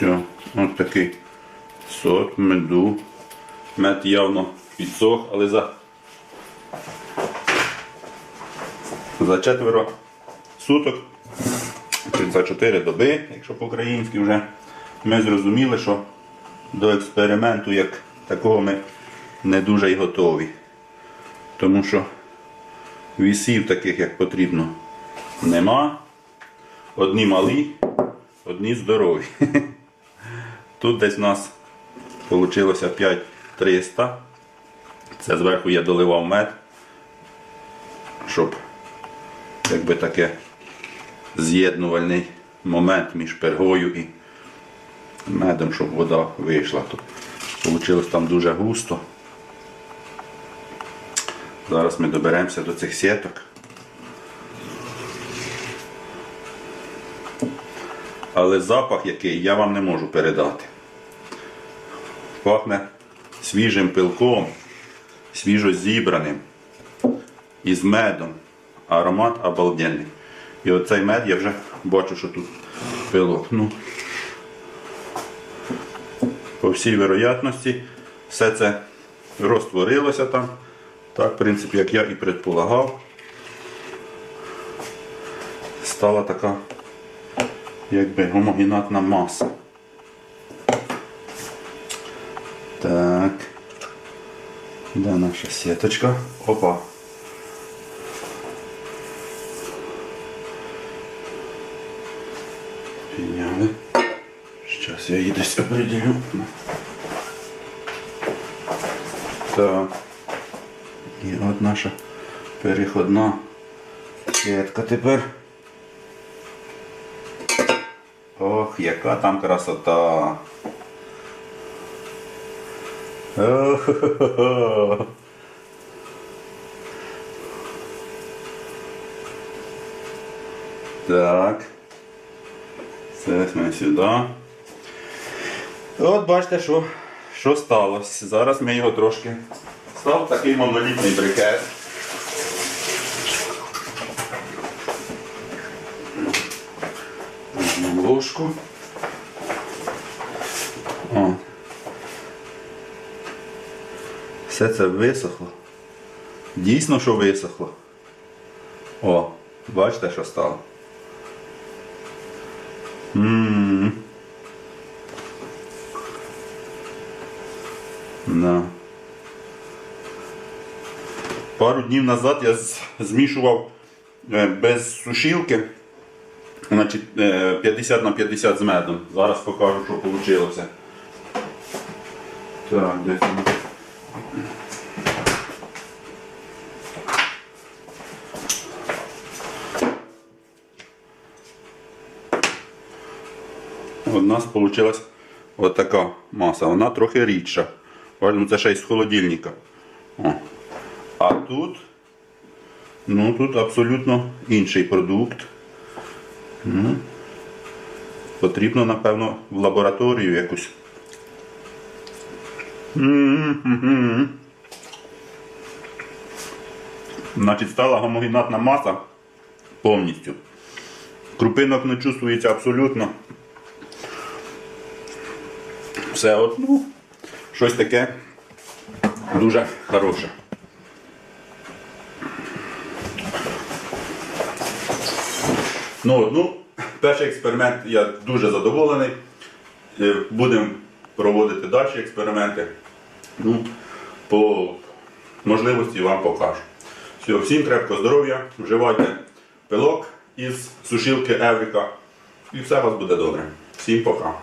Все, ось такий сорт меду. Мед явно підсох, але за, за четверо суток, чи за 4 доби, якщо по-українськи вже, ми зрозуміли, що до експерименту як такого ми не дуже й готові. Тому що вісів таких, як потрібно, нема. Одні малі, одні здорові. Тут десь у нас вийшло 5300. Це зверху я доливав мед, щоб якби таке з'єднувальний момент між пергою і медом, щоб вода вийшла. Тут вийшло там дуже густо. Зараз ми доберемося до цих сіток. Але запах який я вам не можу передати. Пахне свіжим пилком, свіжо зібраним із медом. Аромат обалденний. І оцей мед я вже бачу, що тут пилок. Ну, по всій вероятності, все це розтворилося там. Так, в принципі, як я і предполагав. Стала така якби гомогенатна маса. Так. Де наша сіточка? Опа. Підняли. Зараз я її десь определю. Так. І от наша переходна сітка тепер. Ох, яка там красота. Ох-хо-хо-хо. Так. Це ми сюди. От бачите, що, що сталося. Зараз ми його трошки. Став такий монолітний брикет. Візьмемо ложку. О. Все це висохло. Дійсно, що висохло. О, бачите, що стало? Да. Пару днів назад я змішував е, без сушилки. Значить, е, 50 на 50 з медом. Зараз покажу, що вийшло. Так, десь. У нас вийшла от така маса. Вона трохи рідша. Бачимо, це ще й з холодильника. О. А тут, ну тут абсолютно інший продукт. М. Потрібно, напевно, в лабораторію якусь. Значить, стала гомогенатна маса повністю. Крупинок не чувствується абсолютно. Все от, ну, щось таке дуже хороше. Ну, от, ну, перший експеримент я дуже задоволений. Е, Будемо проводити далі експерименти. Ну, по можливості вам покажу. Все, всім крепкого здоров'я, вживайте пилок із сушилки Еврика і все у вас буде добре. Всім пока.